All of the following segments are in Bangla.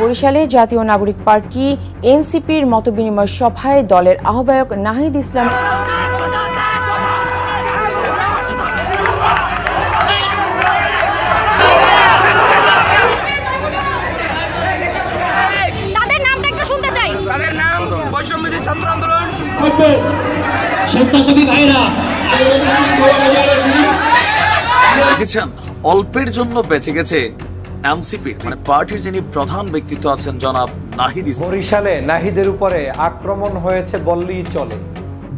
বরিশালে জাতীয় নাগরিক পার্টি এনসিপির মতবিনিময় সভায় দলের আহ্বায়ক নাহিদ ইসলাম তাদের নামটা একটু শুনতে চাই। তাদের নাম বৈষম্যদী ছাত্র আন্দোলন। থাকবে স্বেচ্ছাসেবী ভাইরা দেখেছেন? অল্পের জন্য বেঁচে গেছে এনসিপির মানে পার্টির যিনি প্রধান ব্যক্তিত্ব আছেন জনাব নাহিদ ইসলাম। বরিশালে নাহিদের উপরে আক্রমণ হয়েছে বললেই চলে।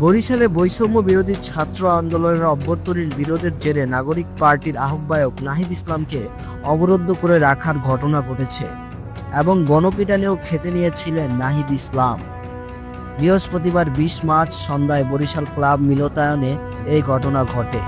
বরিশালে বৈষম্য বিরোধী ছাত্র আন্দোলনের অভ্যর্থনীর বিরোধের জেরে নাগরিক পার্টির আহ্বায়ক নাহিদ ইসলামকে অবরুদ্ধ করে রাখার ঘটনা ঘটেছে এবং গণপিটানেও খেতে নিয়েছিলেন নাহিদ ইসলাম। বৃহস্পতিবার বিশ মার্চ সন্ধ্যায় বরিশাল ক্লাব মিলতায়নে এই ঘটনা ঘটে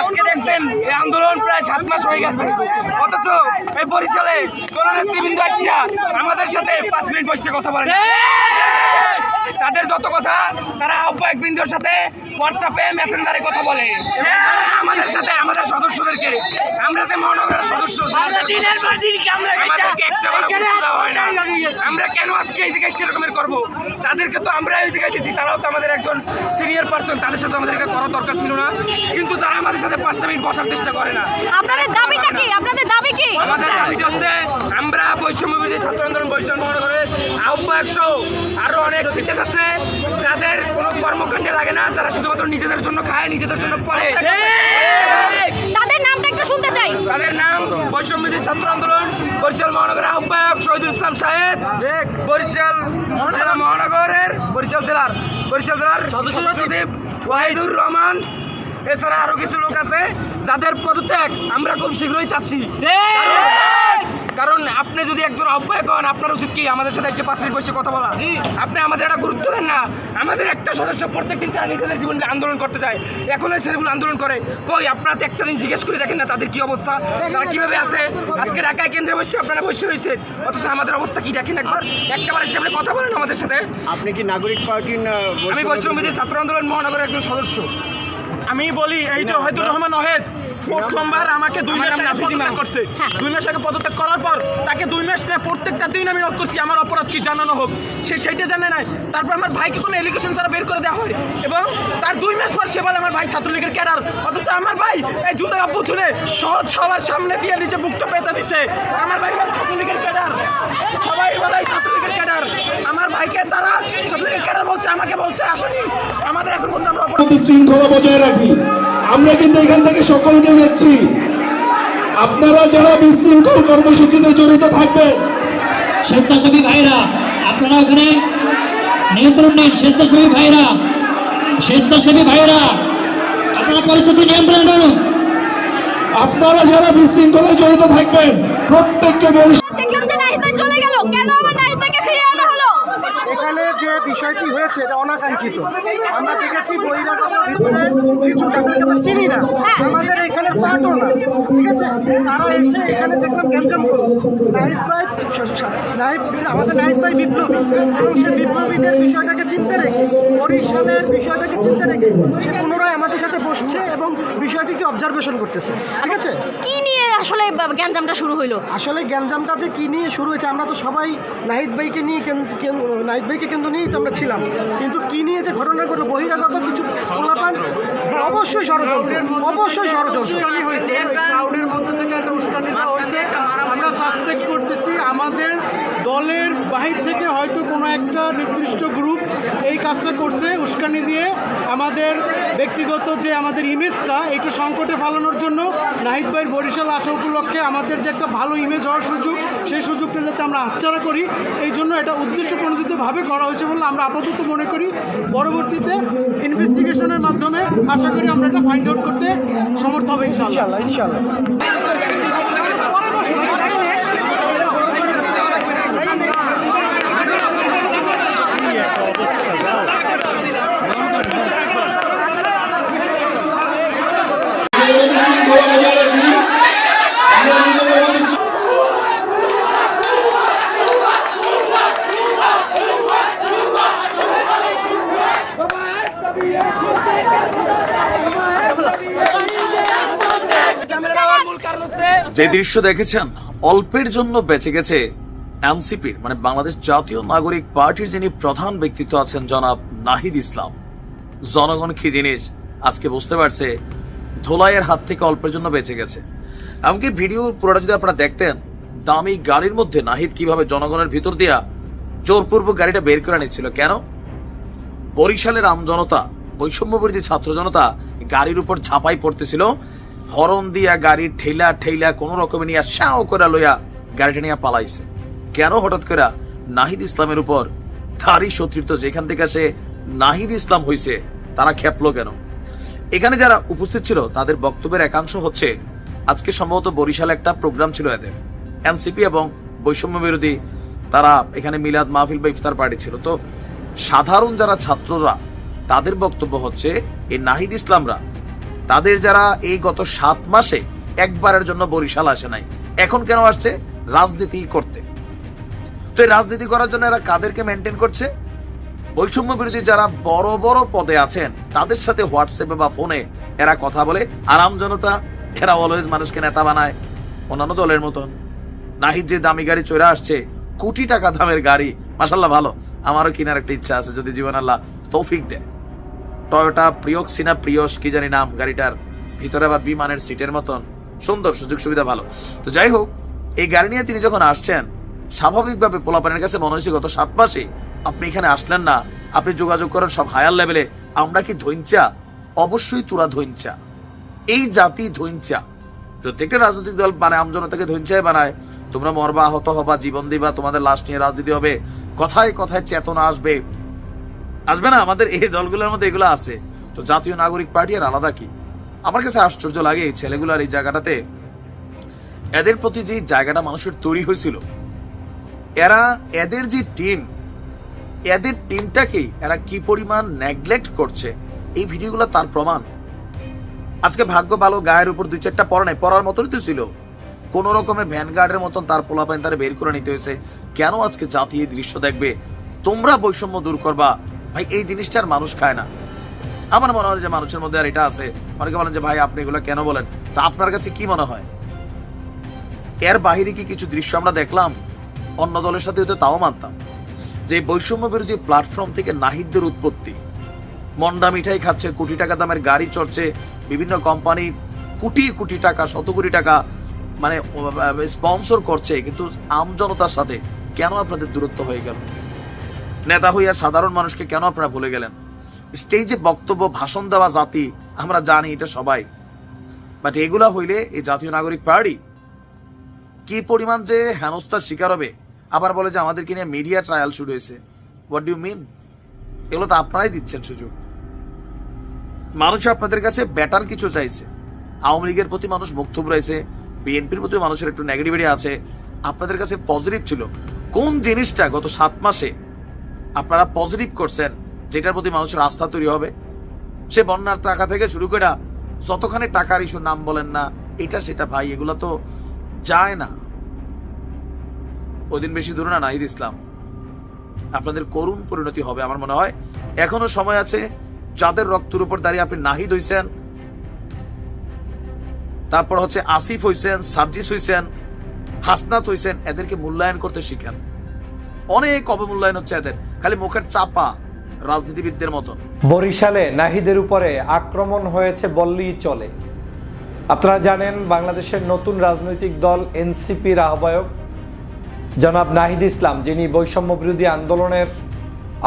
আজকে দেখছেন এই আন্দোলন প্রায় সাত মাস হয়ে গেছে। অথচ এই বরিশালে কোন নেতৃবৃন্দ আসছে আমাদের সাথে পাঁচ মিনিট বসে কথা বলেন। তাদের যত কথা তারা আহ্বায়ক বিন্দুর সাথে হোয়াটসঅ্যাপে মেসেঞ্জারে কথা বলে। আমাদের সাথে আমাদের সদস্যদেরকে আমরা যে মহানগরের সদস্য আমাদেরকে একটা বার ভোট দেওয়া হয় না আমরা কেন আজকে এই জায়গায় সেরকমের করব? তাদেরকে তো আমরা এই জায়গায় দিচ্ছি তারাও তো আমাদের একজন সিনিয়র পার্সন তাদের সাথে আমাদের এটা করা দরকার ছিল না। কিন্তু তারা আমাদের সাথে পাঁচটা মিনিট বসার চেষ্টা করে না। আপনাদের দাবিটা কি? আপনাদের দাবি কি? আমাদের দাবিটা হচ্ছে আমরা বৈষম্যবিধি ছাত্র আন্দোলন বৈষম্য মহানগরের আহ্বায়ক সহ আরও অনেক টিচার্স আছে যাদের কোনো কর্মকাণ্ডে লাগে না তারা শুধুমাত্র নিজেদের জন্য খায় নিজেদের জন্য পড়ে। তাদের একটু শুনতে চাই। তাদের নাম বৈষম্যবিধি ছাত্র আন্দোলন বরিশাল মহানগরের আহ্বায়ক শহীদুল ইসলাম সাহেব বরিশাল জেলা মহানগরের বরিশাল জেলার বরিশাল জেলার সদস্য সচিব ওয়াহিদুর রহমান এছাড়া আরও কিছু লোক আছে যাদের পদত্যাগ আমরা খুব শীঘ্রই চাচ্ছি। কারণ- আপনি যদি একজন আহ্বায়ক হন আপনার উচিত কি আমাদের সাথে একটা পাঁচ মিনিট বসে কথা বলা? আপনি আমাদের একটা গুরুত্ব দেন না। আমাদের একটা সদস্য প্রত্যেক দিন তারা নিজেদের জীবনে আন্দোলন করতে চায়। এখন এই ছেলেগুলো আন্দোলন করে। কই আপনারা তো একটা দিন জিজ্ঞেস করে দেখেন না তাদের কি অবস্থা? তারা কীভাবে আছে? আজকে ঢাকায় কেন্দ্রে বসে আপনারা বসে রয়েছেন। অথচ আমাদের অবস্থা কি দেখেন একবার? একটা বার এসে আপনি কথা বলেন আমাদের সাথে। আপনি কি নাগরিক পার্টির আমি বৈষম্যবিধি ছাত্র আন্দোলন মহানগরের একজন সদস্য। আমি বলি এই যে ওয়াহিদুর রহমান ওহেদ প্রথমবার আমাকে দুই আমার মাস আগে পদত্যাগ করছে। হ্যাঁ। দুই মাস আগে পদত্যাগ করার পর তাকে দুই মাস না প্রত্যেকটা দিন আমি রদ করছি আমার অপরাধ কি জানানো হোক? সে সেইটা জানে নাই। তারপর আমার ভাইকে কোনো এলিগেশন ছাড়া বের করে দেওয়া হয়। এবং তার দুই মাস পর সে বলে আমার ভাই ছাত্রলীগের ক্যাডার। অথচ আমার ভাই এই জুলাই অভ্যুথনে সহজ সবার সামনে দিয়ে নিজে বুকটা পেতে দিছে। আমার ভাই বলে ছাত্রলীগের ক্যাডার। সবাই বলে ছাত্রলীগের ক্যাডার। আমার ভাইকে তারা ছাত্রলীগের ক্যাডার বলছে আমাকে বলছে আসনি আমাদের এখন পর্যন্ত আমরা অপরাধ শৃঙ্খলা বজায় রাখি। আমরা কিন্তু এখান থেকে সকলকে দেখছি। আপনারা যারা বিশৃঙ্খল কর্মসূচিতে জড়িত থাকবেন, স্বেচ্ছাসেবী ভাইরা, আপনারা ওখানে নিয়ন্ত্রণ নিন, স্বেচ্ছাসেবী ভাইরা স্বেচ্ছাসেবী ভাইরা, আপনারা পরিস্থিতি নিয়ন্ত্রণ করুন। আপনারা যারা বিশৃঙ্খলায় জড়িত থাকবেন, প্রত্যেককে বলি দেখলাম যে নাহিদ ভাই চলে গেল কেন আবার নাহিদ ভাইকে ফিরিয়ে আনা হলো এখানে যে বিষয়টি হয়েছে এটা অনাকাঙ্ক্ষিত। আমরা দেখেছি বহিরাগত ভিতরে কিছু তাদেরকে আমরা চিনি না। আমাদের এখানে পার্টও না ঠিক আছে? তারা এসে এখানে দেখলাম গ্যাঞ্জাম করল। নাহিদ ভাই নাহিদ আমাদের নাহিদ ভাই বিপ্লবী এবং সে বিপ্লবীদের বিষয়টাকে চিনতে রেখে বরিশালের বিষয়টাকে চিনতে রেখে সে পুনরায় আমাদের সাথে বসছে এবং বিষয়টিকে অবজারভেশন করতেছে ঠিক আছে? কি নিয়ে আসলে গ্যাঞ্জামটা শুরু হইল? আসলে গ্যাঞ্জামটা যে কী নিয়ে শুরু হয়েছে আমরা তো সবাই নাহিদ ভাইকে নিয়ে নাহিদ ভাইকে কেন্দ্র নিয়েই তো আমরা ছিলাম। কিন্তু কি নিয়ে যে ঘটনা ঘটলো বহিরাগত কিছু পোলাপান? হ্যাঁ, অবশ্যই ষড়যন্ত্র। অবশ্যই ষড়যন্ত্র। ক্রাউডের মধ্যে থেকে একটা উস্কানি দেওয়া হয়েছে। আমরা সাসপেক্ট করতেছি আমাদের দলের বাহির থেকে হয়তো কোনো একটা নির্দিষ্ট গ্রুপ এই কাজটা করছে উস্কানি দিয়ে। আমাদের ব্যক্তিগত যে আমাদের ইমেজটা এটা সংকটে ফালানোর জন্য নাহিদ ভাইয়ের বরিশাল আসা উপলক্ষে আমাদের যে একটা ভালো ইমেজ হওয়ার সুযোগ, সেই সুযোগটা যাতে আমরা হাতছাড়া করি, এই জন্য এটা উদ্দেশ্য প্রণোদিতভাবে করা হয়েছে বলে আমরা আপাতত মনে করি। পরবর্তীতে ইনভেস্টিগেশনের মাধ্যমে আশা করি আমরা এটা ফাইন্ড আউট করতে সমর্থ হবে ইনশাল্লাহ ইনশাল্লাহ যে দৃশ্য দেখেছেন, অল্পের জন্য বেঁচে গেছে এনসিপির মানে বাংলাদেশ জাতীয় নাগরিক পার্টির যিনি প্রধান ব্যক্তিত্ব আছেন জনাব নাহিদ ইসলাম। জনগণ কি জিনিস আজকে বুঝতে পারছে, ধোলাইয়ের হাত থেকে অল্পের জন্য বেঁচে গেছে। এমনকি ভিডিও পুরোটা যদি আপনারা দেখতেন, দামি গাড়ির মধ্যে নাহিদ কীভাবে জনগণের ভিতর দিয়া জোরপূর্বক গাড়িটা বের করে নিচ্ছিল, কেন? বরিশালের আমজনতা বৈষম্য বিরোধী ছাত্র জনতা গাড়ির উপর ঝাঁপাই পড়তেছিল হরন দিয়া গাড়ির ঠেলা ঠেলা কোন রকমে নিয়ে শাও করে লইয়া গাড়িটা নিয়ে পালাইছে। কেন হঠাৎ করে নাহিদ ইসলামের উপর? তারই শত্রুত্ব যেখান থেকে সে নাহিদ ইসলাম হইছে, তারা খেপলো কেন? এখানে যারা উপস্থিত ছিল, তাদের বক্তব্যের একাংশ হচ্ছে, আজকে সম্ভবত বরিশালে একটা প্রোগ্রাম ছিল এদের। এনসিপি এবং বৈষম্য বিরোধী তারা এখানে মিলাদ মাহফিল বা ইফতার পার্টি ছিল। তো সাধারণ যারা ছাত্ররা, তাদের বক্তব্য হচ্ছে, এই নাহিদ ইসলামরা তাদের যারা এই গত সাত মাসে একবারের জন্য বরিশাল আসে নাই, এখন কেন আসছে? রাজনীতি করতে। তো এই রাজনীতি করার জন্য এরা কাদেরকে মেনটেন করছে? বৈষম্য বিরোধী যারা বড় বড় পদে আছেন, তাদের সাথে হোয়াটসঅ্যাপে বা ফোনে এরা কথা বলে। আরাম জনতা, এরা অলওয়েজ মানুষকে নেতা বানায়। অন্যান্য দলের মতন। নাহিদ যে দামি গাড়ি চলে আসছে, কোটি টাকা দামের গাড়ি। মাসাল্লাহ ভালো। আমারও কেনার একটা ইচ্ছা আছে, যদি জীবন আল্লাহ তৌফিক দেয়। টয়োটা প্রিয়ক্সিনা প্রিয়স কি জানি নাম গাড়িটার, ভিতরে আবার বিমানের সিটের মতন। সুন্দর সুযোগ সুবিধা ভালো। তো যাই হোক, এই গাড়ি নিয়ে তিনি যখন আসছেন, স্বাভাবিকভাবে পোলাপানের কাছে মনে হয়েছে, গত সাত মাসে আপনি এখানে আসলেন না। আপনি যোগাযোগ করেন সব হায়ার লেভেলে আমরা কি ধৈঞ্চা অবশ্যই তোরা ধৈঞ্চা এই জাতি ধৈঞ্চা প্রত্যেকটা রাজনৈতিক দল মানে আমজনতাকে ধৈঞ্চায় বানায়। তোমরা মরবা, আহত হবা, জীবন দিবা, তোমাদের লাশ নিয়ে রাজনীতি হবে। কথায় কথায় চেতনা আসবে। আসবে না? আমাদের এই দলগুলোর মধ্যে এগুলো আছে। তো জাতীয় নাগরিক পার্টি আর আলাদা কি? আমার কাছে আশ্চর্য লাগে এই ছেলেগুলার এই জায়গাটাতে। এদের প্রতি যে জায়গাটা মানুষের তৈরি হয়েছিল, এরা এদের যে টিম এদের টিমটাকেই এরা কি পরিমাণ নেগলেক্ট করছে, এই ভিডিওগুলো তার প্রমাণ। আজকে ভাগ্য ভালো, গায়ের উপর দুই চারটা পড়া নাই, পড়ার মতনই তো ছিল। কোন রকমে ভ্যানগার্ডের মতন তার পোলাপাইন তারা বের করে নিতে হয়েছে। কেন আজকে জাতি দৃশ্য দেখবে? তোমরা বৈষম্য দূর করবা ভাই, এই জিনিসটার মানুষ খায় না। আমার মনে হয় যে মানুষের মধ্যে আর এটা আছে। অনেকে বলেন যে, ভাই, আপনি এগুলো কেন বলেন? তা আপনার কাছে কি মনে হয়? এর বাহিরে কি কিছু দৃশ্য আমরা দেখলাম? অন্য দলের সাথে হয়তো তাও মানতাম। যে বৈষম্য বিরোধী প্ল্যাটফর্ম থেকে নাহিদদের উৎপত্তি। মন্ডা মিঠাই খাচ্ছে, কোটি টাকা দামের গাড়ি চড়ছে, বিভিন্ন কোম্পানি কোটি কোটি টাকা, শত কোটি টাকা মানে স্পন্সর করছে। কিন্তু আমজনতার সাথে কেন আপনাদের দূরত্ব হয়ে গেল? নেতা হইয়া সাধারণ মানুষকে কেন আপনারা ভুলে গেলেন? স্টেজে বক্তব্য, ভাষণ দেওয়া জাতি, আমরা জানি এটা সবাই। বাট এগুলা হইলে এই জাতীয় নাগরিক পার্টি কি পরিমাণ যে হেনস্থার শিকার হবে? আবার বলে যে আমাদেরকে নিয়ে মিডিয়া ট্রায়াল শুরু হয়েছে। হোয়াট ডু মিন এগুলো তো আপনারাই দিচ্ছেন সুযোগ। মানুষ আপনাদের কাছে বেটার কিছু চাইছে। আওয়ামী লীগের প্রতি মানুষ মুক্ত রয়েছে। বিএনপির প্রতি মানুষের একটু নেগেটিভিটি আছে। আপনাদের কাছে পজিটিভ ছিল। কোন জিনিসটা গত সাত মাসে আপনারা পজিটিভ করছেন, যেটার প্রতি মানুষের আস্থা তৈরি হবে। সে বন্যার টাকা থেকে শুরু করে যতখানি টাকার ইস্যু নাম বলেন না, এটা সেটা ভাই, এগুলো তো যায় না। ওদিন বেশি দূরে না নাহিদ ইসলাম। আপনাদের করুণ পরিণতি হবে, আমার মনে হয়। এখনও সময় আছে, যাদের রক্তের উপর দাঁড়িয়ে আপনি নাহিদ হইছেন, তারপর হচ্ছে আসিফ হইছেন, সার্জিস হইছেন, হাসনাত হইছেন, এদেরকে মূল্যায়ন করতে শিখেন। অনেক অবমূল্যায়ন হচ্ছে এদের। খালি মুখের চাপা রাজনীতিবিদদের মতন। বরিশালে নাহিদের উপরে আক্রমণ হয়েছে বললেই চলে। আপনারা জানেন বাংলাদেশের নতুন রাজনৈতিক দল এনসিপির আহ্বায়ক জনাব নাহিদ ইসলাম, যিনি বৈষম্য বিরোধী আন্দোলনের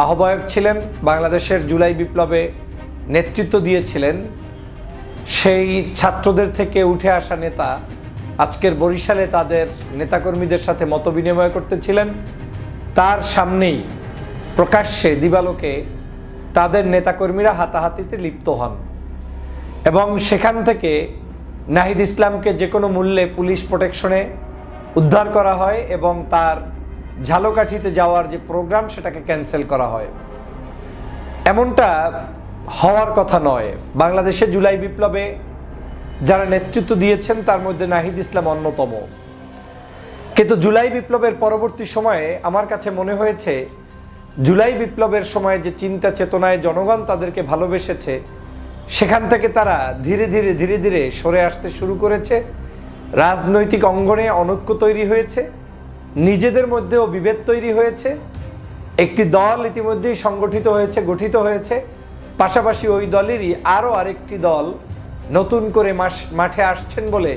আহ্বায়ক ছিলেন, বাংলাদেশের জুলাই বিপ্লবে নেতৃত্ব দিয়েছিলেন। সেই ছাত্রদের থেকে উঠে আসা নেতা আজকের বরিশালে তাদের নেতাকর্মীদের সাথে মতবিনিময় করতেছিলেন। তার সামনেই প্রকাশ্যে দিবালোকে তাদের নেতাকর্মীরা হাতাহাতিতে লিপ্ত হন এবং সেখান থেকে নাহিদ ইসলামকে যে কোনো মূল্যে পুলিশ প্রোটেকশনে উদ্ধার করা হয় এবং তার ঝালকাঠিতে যাওয়ার যে প্রোগ্রাম সেটাকে ক্যান্সেল করা হয়। এমনটা হওয়ার কথা নয়। বাংলাদেশে জুলাই বিপ্লবে যারা নেতৃত্ব দিয়েছেন, তার মধ্যে নাহিদ ইসলাম অন্যতম। কিন্তু জুলাই বিপ্লবের পরবর্তী সময়ে আমার কাছে মনে হয়েছে জুলাই বিপ্লবের সময় যে চিন্তা চেতনায় জনগণ তাদেরকে ভালোবেসেছে, সেখান থেকে তারা ধীরে ধীরে ধীরে ধীরে সরে আসতে শুরু করেছে। রাজনৈতিক অঙ্গনে অনৈক্য তৈরি হয়েছে, নিজেদের মধ্যেও বিভেদ তৈরি হয়েছে। একটি দল ইতিমধ্যেই সংগঠিত হয়েছে, গঠিত হয়েছে। পাশাপাশি ওই দলেরই আরও আরেকটি দল নতুন করে মাস, মাঠে আসছেন বলে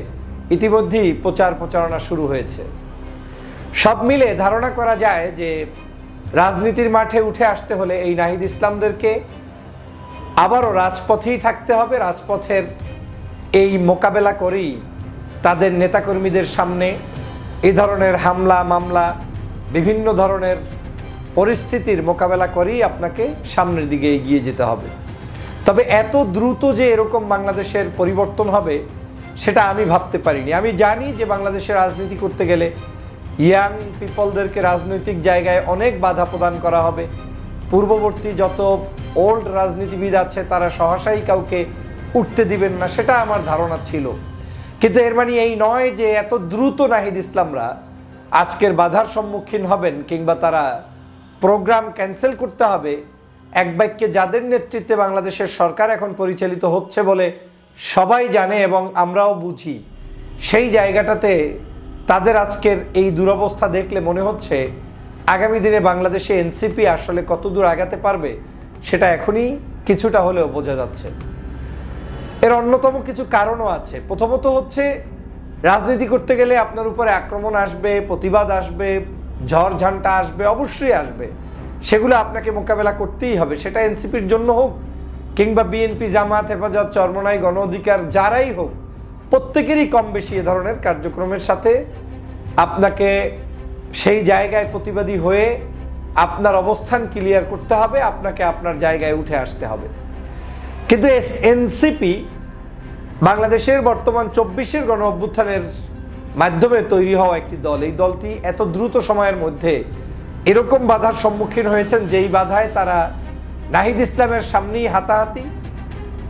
ইতিমধ্যেই প্রচার প্রচারণা শুরু হয়েছে। সব মিলে ধারণা করা যায় যে রাজনীতির মাঠে উঠে আসতে হলে এই নাহিদ ইসলামদেরকে আবারও রাজপথেই থাকতে হবে। রাজপথের এই মোকাবেলা করেই তাদের নেতাকর্মীদের সামনে এ ধরনের হামলা, মামলা, বিভিন্ন ধরনের পরিস্থিতির মোকাবেলা করেই আপনাকে সামনের দিকে এগিয়ে যেতে হবে। তবে এত দ্রুত যে এরকম বাংলাদেশের পরিবর্তন হবে, সেটা আমি ভাবতে পারিনি। আমি জানি যে বাংলাদেশে রাজনীতি করতে গেলে ইয়াং পিপলদেরকে রাজনৈতিক জায়গায় অনেক বাধা প্রদান করা হবে। পূর্ববর্তী যত ওল্ড রাজনীতিবিদ আছে, তারা সহসাই কাউকে উঠতে দিবেন না, সেটা আমার ধারণা ছিল। কিন্তু এর মানে এই নয় যে এত দ্রুত নাহিদ ইসলামরা আজকের বাধার সম্মুখীন হবেন কিংবা তারা প্রোগ্রাম ক্যান্সেল করতে হবে, এক বাক্যে যাদের নেতৃত্বে বাংলাদেশের সরকার এখন পরিচালিত হচ্ছে বলে সবাই জানে এবং আমরাও বুঝি, সেই জায়গাটাতে তাদের আজকের এই দুরবস্থা দেখলে মনে হচ্ছে আগামী দিনে বাংলাদেশে এনসিপি আসলে কতদূর আগাতে পারবে, সেটা এখনই কিছুটা হলেও বোঝা যাচ্ছে। এর অন্যতম কিছু কারণও আছে। প্রথমত হচ্ছে, রাজনীতি করতে গেলে আপনার উপরে আক্রমণ আসবে, প্রতিবাদ আসবে, ঝড় ঝান্টা আসবে, অবশ্যই আসবে। সেগুলো আপনাকে মোকাবেলা করতেই হবে, সেটা এনসিপির জন্য হোক কিংবা বিএনপি জামাত, হেফাজত, চরমনাই গণ অধিকার যারাই হোক প্রত্যেকেরই কম বেশি এ ধরনের কার্যক্রমের সাথে আপনাকে সেই জায়গায় প্রতিবাদী হয়ে আপনার অবস্থান ক্লিয়ার করতে হবে, আপনাকে আপনার জায়গায় উঠে আসতে হবে। কিন্তু এস, এনসিপি বাংলাদেশের বর্তমান চব্বিশের গণ অভ্যুত্থানের মাধ্যমে তৈরি হওয়া একটি দল। এই দলটি এত দ্রুত সময়ের মধ্যে এরকম বাধার সম্মুখীন হয়েছেন, যেই বাধায় তারা নাহিদ ইসলামের সামনেই হাতাহাতি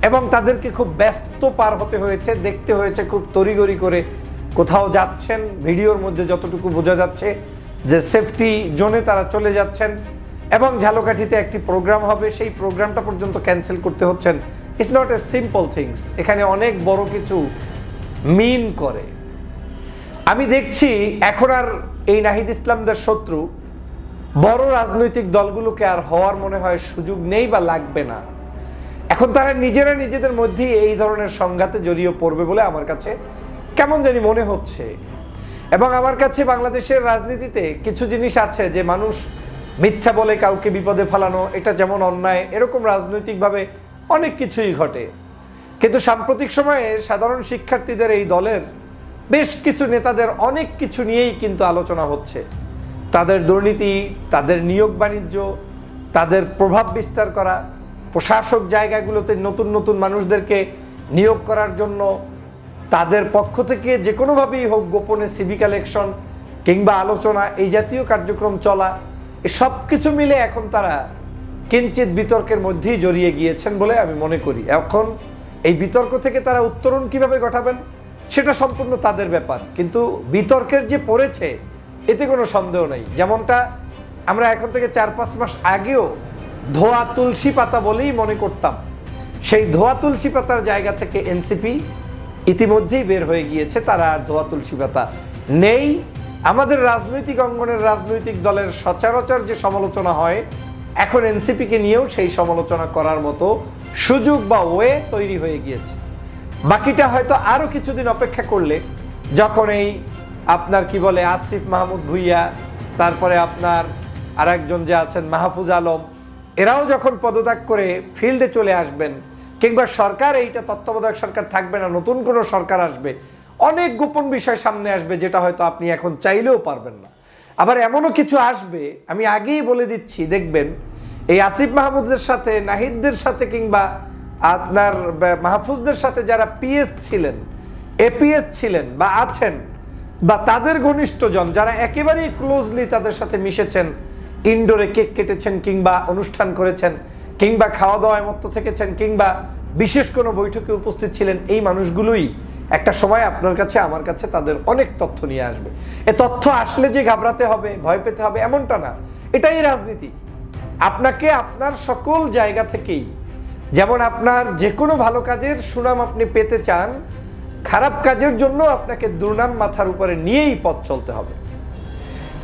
এবং তাদেরকে খুব ব্যস্ত পার হতে হয়েছে, দেখতে হয়েছে খুব তড়িগড়ি করে। কোথাও যাচ্ছেন, ভিডিওর মধ্যে যতটুকু বোঝা যাচ্ছে যে সেফটি জোনে তারা চলে যাচ্ছেন এবং ঝালকাঠিতে একটি প্রোগ্রাম হবে। সেই প্রোগ্রামটা পর্যন্ত ক্যান্সেল করতে হচ্ছেন। It's not a simple things এখানে অনেক বড় কিছু মিন করে। আমি দেখছি এখন আর এই নাহিদ ইসলামদের শত্রু। বড় রাজনৈতিক দলগুলোকে আর হওয়ার মনে হয় সুযোগ নেই বা লাগবে না। এখন তারা নিজেরা নিজেদের মধ্যেই এই ধরনের সংঘাতে জড়িয়ে পড়বে বলে আমার কাছে কেমন জানি মনে হচ্ছে। এবং আমার কাছে বাংলাদেশের রাজনীতিতে কিছু জিনিস আছে যে মানুষ মিথ্যা বলে কাউকে বিপদে ফেলানো, এটা যেমন অন্যায়, এরকম রাজনৈতিকভাবে অনেক কিছুই ঘটে। কিন্তু সাম্প্রতিক সময়ে সাধারণ শিক্ষার্থীদের এই দলের বেশ কিছু নেতাদের অনেক কিছু নিয়েই কিন্তু আলোচনা হচ্ছে। তাদের দুর্নীতি, তাদের নিয়োগ বাণিজ্য, তাদের প্রভাব বিস্তার করা প্রশাসক জায়গাগুলোতে নতুন নতুন মানুষদেরকে নিয়োগ করার জন্য তাদের পক্ষ থেকে যে কোনোভাবেই হোক গোপনে সিভি কালেকশন কিংবা আলোচনা, এই জাতীয় কার্যক্রম চলা সব কিছু মিলে এখন তারা কিঞ্চিত বিতর্কের মধ্যেই জড়িয়ে গিয়েছেন বলে আমি মনে করি। এখন এই বিতর্ক থেকে তারা উত্তরণ কীভাবে ঘটাবেন, সেটা সম্পূর্ণ তাদের ব্যাপার। কিন্তু বিতর্কের যে পড়েছে, এতে কোনো সন্দেহ নেই। যেমনটা আমরা এখন থেকে চার পাঁচ মাস আগেও ধোয়া তুলসী পাতা বলেই মনে করতাম। সেই ধোয়া তুলসী পাতার জায়গা থেকে এনসিপি ইতিমধ্যেই বের হয়ে গিয়েছে, তারা আর ধোয়া তুলসী পাতা নেই। আমাদের রাজনৈতিক অঙ্গনের রাজনৈতিক দলের সচরাচর যে সমালোচনা হয়, এখন এনসিপিকে নিয়েও সেই সমালোচনা করার মতো সুযোগ বা ওয়ে তৈরি হয়ে গিয়েছে। বাকিটা হয়তো আরও কিছুদিন অপেক্ষা করলে, যখন এই আপনার কি বলে, আসিফ মাহমুদ ভুইয়া, তারপরে আপনার আরেকজন যে আছেন মাহফুজ আলম এরাও যখন পদত্যাগ করে ফিল্ডে চলে আসবেন, কিংবা সরকার এইটা তত্ত্বাবধায়ক সরকার থাকবে না, নতুন কোনো সরকার আসবে, অনেক গোপন বিষয় সামনে আসবে যেটা হয়তো আপনি এখন চাইলেও পারবেন না। আবার এমনও কিছু আসবে, আমি আগেই বলে দিচ্ছি, দেখবেন, এই আসিফ মাহমুদের সাথে, নাহিদদের সাথে, কিংবা আপনার মাহফুজদের সাথে যারা পিএস ছিলেন, এপিএস ছিলেন, বা আছেন, বা তাদের ঘনিষ্ঠজন, যারা একেবারেই ক্লোজলি তাদের সাথে মিশেছেন ইনডোরে কেক কেটেছেন কিংবা অনুষ্ঠান করেছেন কিংবা খাওয়া দাওয়ায় মত্ত থেকেছেন কিংবা বিশেষ কোনো বৈঠকে উপস্থিত ছিলেন এই মানুষগুলোই একটা সময় আপনার কাছে, আমার কাছে তাদের অনেক তথ্য নিয়ে আসবে। এ তথ্য আসলে যে ঘাবড়াতে হবে, ভয় পেতে হবে এমনটা না। এটাই রাজনীতি। আপনাকে আপনার সকল জায়গা থেকেই, যেমন আপনার যে কোনো ভালো কাজের সুনাম আপনি পেতে চান, খারাপ কাজের জন্য আপনাকে দুর্নাম মাথার উপরে নিয়েই পথ চলতে হবে।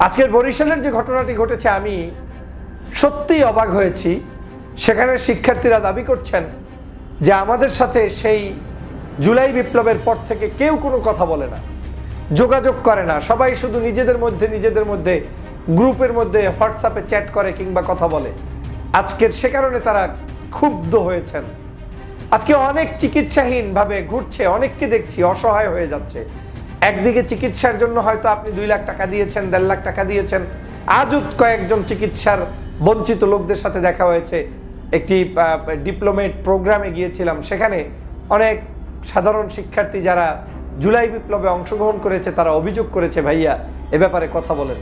আজকের বরিশালের যে ঘটনাটি ঘটেছে, আমি সত্যিই অবাক হয়েছি। সেখানে শিক্ষার্থীরা দাবি করছেন যে আমাদের সাথে সেই জুলাই বিপ্লবের পর থেকে কেউ কোনো কথা বলে না, যোগাযোগ করে না। সবাই শুধু নিজেদের মধ্যে নিজেদের মধ্যে, গ্রুপের মধ্যে হোয়াটসঅ্যাপে চ্যাট করে কিংবা কথা বলে। আজকের সে কারণে তারা ক্ষুব্ধ হয়েছেন। আজকে অনেক চিকিৎসাহীনভাবে ঘুরছে, অনেককে দেখছি, অসহায় হয়ে যাচ্ছে। একদিকে চিকিৎসার জন্য হয়তো আপনি দুই লাখ টাকা দিয়েছেন, দেড় লাখ টাকা দিয়েছেন। আজও কয়েকজন চিকিৎসার বঞ্চিত লোকদের সাথে দেখা হয়েছে। একটি ডিপ্লোমেট প্রোগ্রামে গিয়েছিলাম, সেখানে অনেক সাধারণ শিক্ষার্থী যারা জুলাই বিপ্লবে অংশগ্রহণ করেছে, তারা অভিযোগ করেছে, ভাইয়া, এ ব্যাপারে কথা বলেন।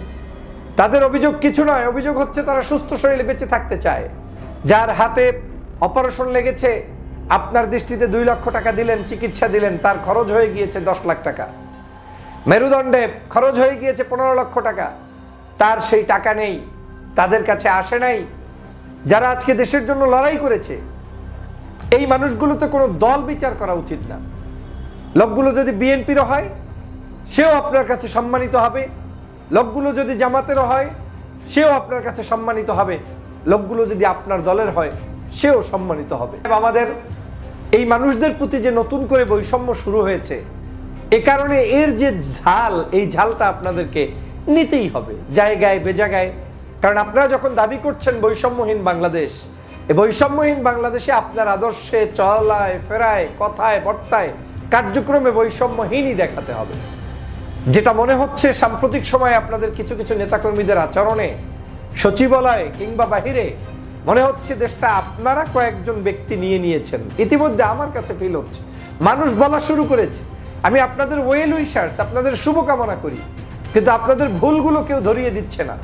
তাদের অভিযোগ কিছু নয়, অভিযোগ হচ্ছে তারা সুস্থ শরীরে বেঁচে থাকতে চায়। যার হাতে অপারেশন লেগেছে, আপনার দৃষ্টিতে দুই লক্ষ টাকা দিলেন, চিকিৎসা দিলেন, তার খরচ হয়ে গিয়েছে দশ লাখ টাকা। মেরুদণ্ডে খরচ হয়ে গিয়েছে পনেরো লক্ষ টাকা। তার সেই টাকা নেই, তাদের কাছে আসে নাই। যারা আজকে দেশের জন্য লড়াই করেছে, এই মানুষগুলোতে কোনো দল বিচার করা উচিত না। লোকগুলো যদি বিএনপিরও হয়, সেও আপনার কাছে সম্মানিত হবে। লোকগুলো যদি জামাতেরও হয়, সেও আপনার কাছে সম্মানিত হবে। লোকগুলো যদি আপনার দলের হয়, সেও সম্মানিত হবে। আমাদের এই মানুষদের প্রতি যে নতুন করে বৈষম্য শুরু হয়েছে এ কারণে এর যে ঝাল, এই ঝালটা আপনাদেরকে নিতেই হবে, জায়গায় বেজাগায় কারণ আপনারা যখন দাবি করছেন বৈষম্যহীন বাংলাদেশ এই বৈষম্যহীন বাংলাদেশে আপনার আদর্শে চলায়, ফেরায়, কথায় বর্তায় কার্যক্রমে বৈষম্যহীনই দেখাতে হবে। যেটা মনে হচ্ছে সাম্প্রতিক সময়ে আপনাদের কিছু কিছু নেতাকর্মীদের আচরণে, সচিবালয়ে কিংবা বাহিরে, মনে হচ্ছে দেশটা আপনারা কয়েকজন ব্যক্তি নিয়ে নিয়েছেন। ইতিমধ্যে আমার কাছে ফিল হচ্ছে। মানুষ বলা শুরু করেছে। আমি আপনাদের ওয়েল উইশার্স আপনাদের শুভকামনা করি, কিন্তু আপনাদের ভুলগুলো কেউ ধরিয়ে দিচ্ছে না।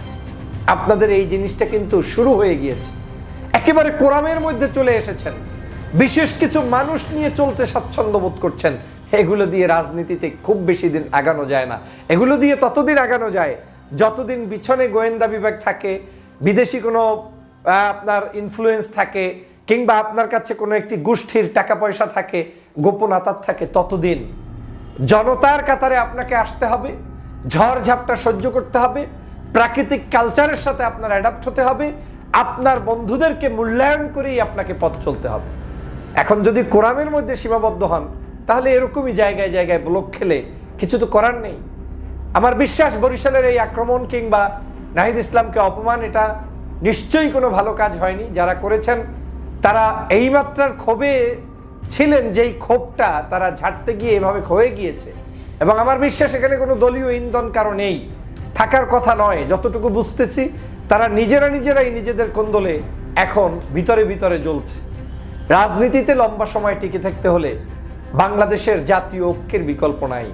আপনাদের এই জিনিসটা কিন্তু শুরু হয়ে গিয়েছে। একেবারে কোরআনের মধ্যে চলে এসেছেন। বিশেষ কিছু মানুষ নিয়ে চলতে স্বাচ্ছন্দ্য বোধ করছেন। এগুলো দিয়ে রাজনীতিতে খুব বেশি দিন আগানো যায় না। এগুলো দিয়ে ততদিন আগানো যায় যতদিন পিছনে গোয়েন্দা বিভাগ থাকে, বিদেশি কোনো আপনার ইনফ্লুয়েন্স থাকে, কিংবা আপনার কাছে কোনো একটি গোষ্ঠীর টাকা পয়সা থাকে, গোপন আতার থাকে, ততদিন জনতার কাতারে আপনাকে আসতে হবে, ঝড় ঝাপটা সহ্য করতে হবে, প্রাকৃতিক কালচারের সাথে আপনার অ্যাডাপ্ট হতে হবে, আপনার বন্ধুদেরকে মূল্যায়ন করেই আপনাকে পথ চলতে হবে। এখন যদি কোরআনের মধ্যে সীমাবদ্ধ হন, তাহলে এরকমই জায়গায় জায়গায় ব্লক খেলে কিছু তো করার নেই। আমার বিশ্বাস বরিশালের এই আক্রমণ কিংবা নাহিদ ইসলামকে অপমান, এটা নিশ্চয়ই কোনো ভালো কাজ হয়নি। যারা করেছেন, তারা এই মাত্রার ক্ষোভে ছিলেন যেই ক্ষোভটা তারা ঝাড়তে গিয়ে এভাবে ক্ষয়ে গিয়েছে। এবং আমার বিশ্বাস এখানে কোনো দলীয় ইন্ধন কারও নেই। থাকার কথা নয়, যতটুকু বুঝতেছি, তারা নিজেরা নিজেরাই নিজেদের কোন্দলে এখন ভিতরে ভিতরে জ্বলছে। রাজনীতিতে লম্বা সময় টিকে থাকতে হলে বাংলাদেশের জাতীয় ঐক্যের বিকল্প নাই।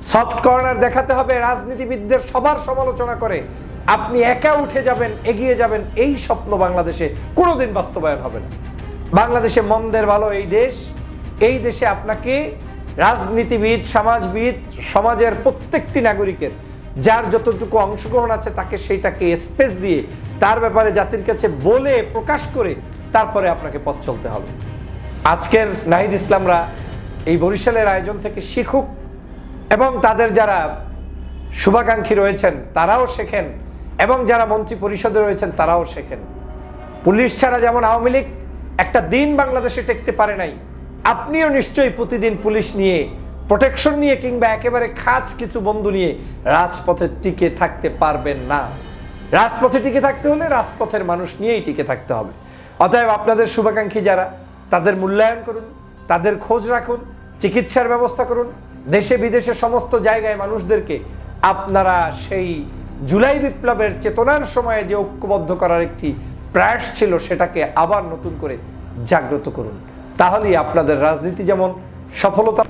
সফট কর্নার দেখাতে হবে, রাজনীতিবিদদের সবার সমালোচনা করে। আপনি একা উঠে যাবেন, এগিয়ে যাবেন, এই স্বপ্ন বাংলাদেশে কোনোদিন বাস্তবায়ন হবে না। বাংলাদেশে মন্দের ভালো এই দেশ, এই দেশে আপনাকে রাজনীতিবিদ, সমাজবিদ, সমাজের প্রত্যেকটি নাগরিকের, যার যতটুকু অংশগ্রহণ আছে তাকে সেইটাকে স্পেস দিয়ে তার ব্যাপারে জাতির কাছে বলে, প্রকাশ করে তারপরে আপনাকে পথ চলতে হবে। আজকের নাহিদ ইসলামরা এই বরিশালের আয়োজন থেকে শিখুক এবং তাদের যারা শুভাকাঙ্ক্ষী রয়েছেন তারাও শেখেন এবং যারা মন্ত্রী পরিষদে রয়েছেন তারাও শেখেন। পুলিশ ছাড়া যেমন আওয়ামী লীগ একটা দিন বাংলাদেশে টেকতে পারে নাই। আপনিও নিশ্চয়ই প্রতিদিন পুলিশ নিয়ে প্রোটেকশন নিয়ে কিংবা একেবারে খাজ কিছু বন্ধু নিয়ে রাজপথে টিকে থাকতে পারবেন না। রাজপথে টিকে থাকতে হলে রাজপথের মানুষ নিয়েই টিকে থাকতে হবে। অতএব আপনাদের শুভাকাঙ্ক্ষী যারা, তাদের মূল্যায়ন করুন, তাদের খোঁজ রাখুন, চিকিৎসার ব্যবস্থা করুন, দেশে বিদেশে সমস্ত জায়গায় মানুষদেরকে আপনারা সেই জুলাই বিপ্লবের চেতনার সময়ে যে ঐক্যবদ্ধ করার একটি প্রয়াস ছিল সেটাকে আবার নতুন করে জাগ্রত করুন। তাহলেই আপনাদের রাজনীতি যেমন সফলতা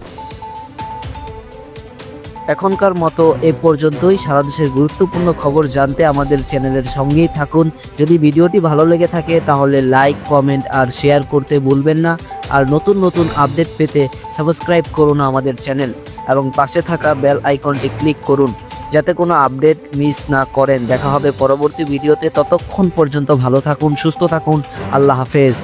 এখনকার মতো এ পর্যন্তই। সারা দেশের গুরুত্বপূর্ণ খবর জানতে আমাদের চ্যানেলের সঙ্গেই থাকুন। যদি ভিডিওটি ভালো লেগে থাকে, তাহলে লাইক, কমেন্ট আর শেয়ার করতে ভুলবেন না। আর নতুন নতুন আপডেট পেতে সাবস্ক্রাইব করুন আমাদের চ্যানেল। এবং পাশে থাকা বেল আইকনটি ক্লিক করুন। যাতে কোনো আপডেট মিস না করেন। দেখা হবে পরবর্তী ভিডিওতে। ততক্ষণ পর্যন্ত ভালো থাকুন, সুস্থ থাকুন। আল্লাহ হাফেজ।